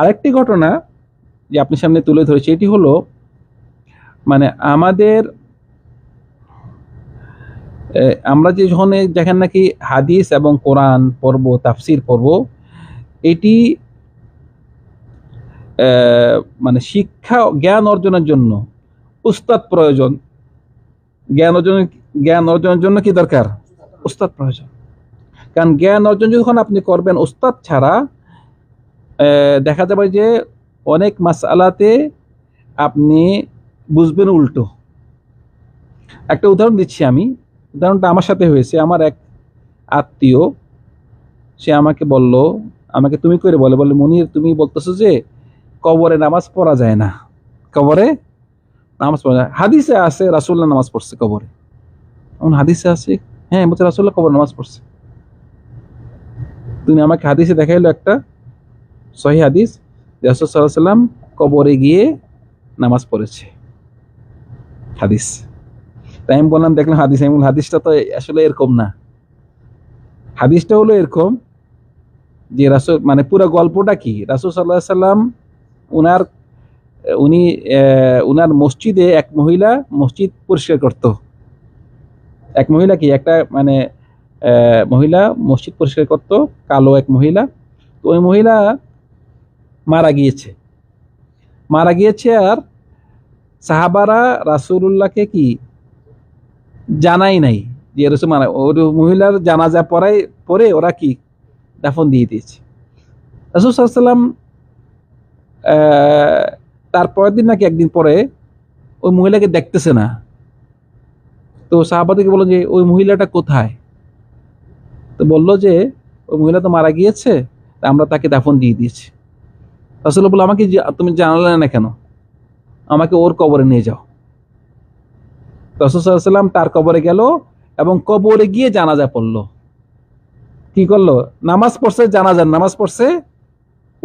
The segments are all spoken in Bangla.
আরেকটি ঘটনা যে আপনার সামনে তুলে ধরেছি, এটি হলো মানে আমাদের আমরা যে যখন দেখেন নাকি হাদিস এবং কোরআন পর্ব তাফসির পর্ব এটি মানে শিক্ষা জ্ঞান অর্জনের জন্য, উস্তাদ প্রয়োজন। জ্ঞান অর্জন জ্ঞান অর্জনের জন্য কি দরকার? উস্তাদ প্রয়োজন। কারণ জ্ঞান অর্জন যখন আপনি করবেন উস্তাদ ছাড়া দেখা যাবে যে অনেক মাসালাতে আপনি বুঝবেন উল্টো। একটা উদাহরণ দিচ্ছি আমি। উদাহরণটা আমার সাথে হয়েছে। আমার এক আত্মীয়, সে আমাকে বলল, আমাকে তুমি করে বলে বলে মনির, তুমি বলতেছো যে কবরে নামাজ পড়া যায় না। কবরে? নামাজ পড়া যায় হাদিসে আছে রাসুল্লাহ নামাজ পড়ছে কবরে। এমন হাদিসে আছে হ্যাঁ বলছে রাসুল্লাহ কবর নামাজ পড়ছে। তুমি আমাকে হাদিসে দেখাইলো একটা সহি হাদিস রাসুল সাল্লাহ সাল্লাম কবরে গিয়ে নামাজ পড়েছে। হাদিস। তাই আমি বললাম, দেখলাম হাদিস, আমি হাদিসটা তো আসলে এরকম না। হাদিসটা হলো এরকম যে রাসুল মানে পুরো গল্পটা কি? রাসুল সাল্লাহ সাল্লাম উনার, উনি উনার মসজিদে এক মহিলা মসজিদ পরিষ্কার করত। এক মহিলা কি? একটা মানে মহিলা মসজিদ পরিষ্কার করত, কালো এক মহিলা। তো ওই মহিলা মারা গিয়েছে। মারা গিয়েছে আর সাহাবারা রাসূলুল্লাহকে কি? জানাই নাই যে রসুল মারা ওর মহিলার জানাজা পড়াই পরে ওরা কি দাফন দিয়ে দিয়েছে। রাসুল সাল্লাম তার পরের দিন নাকি একদিন পরে ওই মহিলাকে দেখতেছে না। তো সাহাবাদিকে বলল যে, ওই মহিলাটা কোথায়? তো বলল যে, ওই মহিলা তো মারা গিয়েছে আমরা তাকে দাফন দিয়ে দিয়েছি। রাসুল্লাহ বলল, আমাকে তুমি জানালে না কেন? আমাকে ওর কবরে নিয়ে যাও। রসুলাম তার কবরে গেল এবং কবরে গিয়ে জানাজা পড়ল। কি করল? নামাজ পড়ছে জানাজার নামাজ পড়ছে,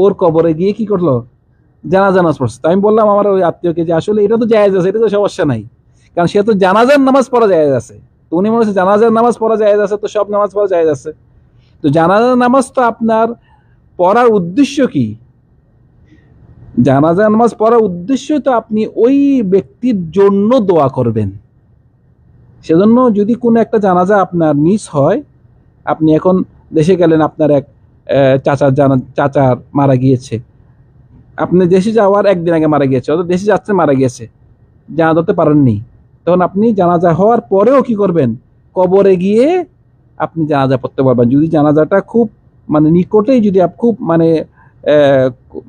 ওর কবরে গিয়ে কি করল? জানাজা নামাজ পড়ছে। তো আমি বললাম আমার ওই আত্মীয়কে যে, আসলে এটা তো জায়েজ আছে, এটা তো সমস্যা নাই। কারণ সে তো জানাজার নামাজ পড়া জায়েজ আছে। তো উনি মনে হচ্ছে জানাজার নামাজ পড়া জায়েজ আছে, তো সব নামাজ পড়া জায়েজ আছে। তো জানাজার নামাজ তো আপনার পড়ার উদ্দেশ্য কি? জানাজা নামাজ পড়ার উদ্দেশ্য তো আপনি ওই ব্যক্তির জন্য দোয়া করবেন। সেজন্য যদি কোনো একটা জানাজা আপনার মিস হয়, আপনি এখন দেশে গেলেন, আপনার এক চাচার জানা, চাচার মারা গিয়েছে। আপনি দেশে যাওয়ার একদিন আগে মারা গিয়েছে, অর্থাৎ দেশে যাচ্ছে মারা গিয়েছে। জানাজাতে পারেননি। তখন আপনি জানাজা হওয়ার পরেও কি করবেন? কবরে গিয়ে আপনি জানাজা পড়তে পারবেন। যদি জানাজাটা খুব মানে নিকটেই যদি খুব মানে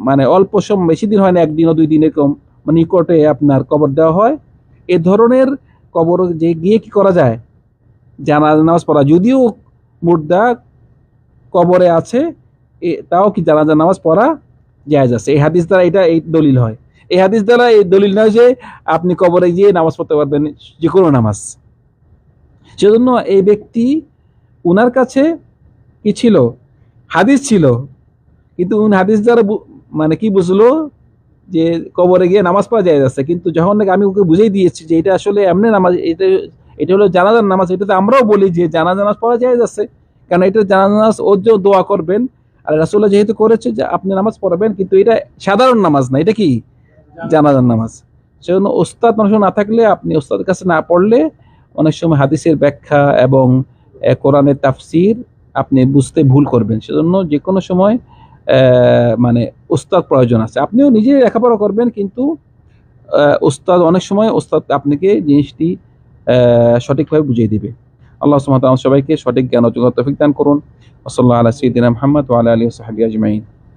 মানে অল্প সময় বেশি দিন হয় না, একদিন ও দুই দিন এরকম মানে নিকটে আপনার কবর দেওয়া হয়, এ ধরনের কবর যে গিয়ে কি করা যায়? জানাজা, নামাজ পড়া। যদিও মুর্দা কবরে আছে তাও কি জানাজা, নামাজ পড়া যায় আছে। এই হাদিস দ্বারা এটা এই দলিল হয়। এই হাদিস দ্বারা এই দলিল নয় যে আপনি কবরে গিয়ে নামাজ পড়তে পারবেন, যে কোনো নামাজ। সেজন্য এই ব্যক্তি উনার কাছে কি ছিল? হাদিস ছিল। কিন্তু উনি হাদিস দ্বারা মানে কি বুঝলো যে কবরে গিয়ে নামাজ পড়া যায় যাচ্ছে কিন্তু যখন নাকি আমি ওকে বুঝিয়ে দিয়েছি যে এটা আসলে এমনি নামাজ, এটা এটা হলো জানাজার নামাজ, এটা তো আমরাও বলি যে জানাজা নামাজ পড়া যায় যাচ্ছে কারণ এটা জানাজা ওর জন্য দোয়া করবেন। আর রাসুল্লাহ যেহেতু করেছে যে আপনি নামাজ পড়াবেন, কিন্তু এটা সাধারণ নামাজ না। এটা কি? জানাজার নামাজ। সেজন্য ওস্তাদ মানুষ না থাকলে আপনি ওস্তাদের কাছে না পড়লে অনেক সময় হাদিসের ব্যাখ্যা এবং কোরআনের তাফসির আপনি বুঝতে ভুল করবেন। সেজন্য যে কোনো সময় মানে ওস্তাদ প্রয়োজন আছে। আপনিও নিজে লেখাপড়া করবেন কিন্তু ওস্তাদ অনেক সময় ওস্তাদ আপনাকে জিনিসটি সঠিকভাবে বুঝিয়ে দিবে। আল্লাহ ওয়া সবাইকে সঠিক জ্ঞান অর্জন তৌফিক দান করুন। ওসল্লাহ আলা সৈয়দিনা মুহাম্মদ ওয়া আলা ওয়া আজমাইন।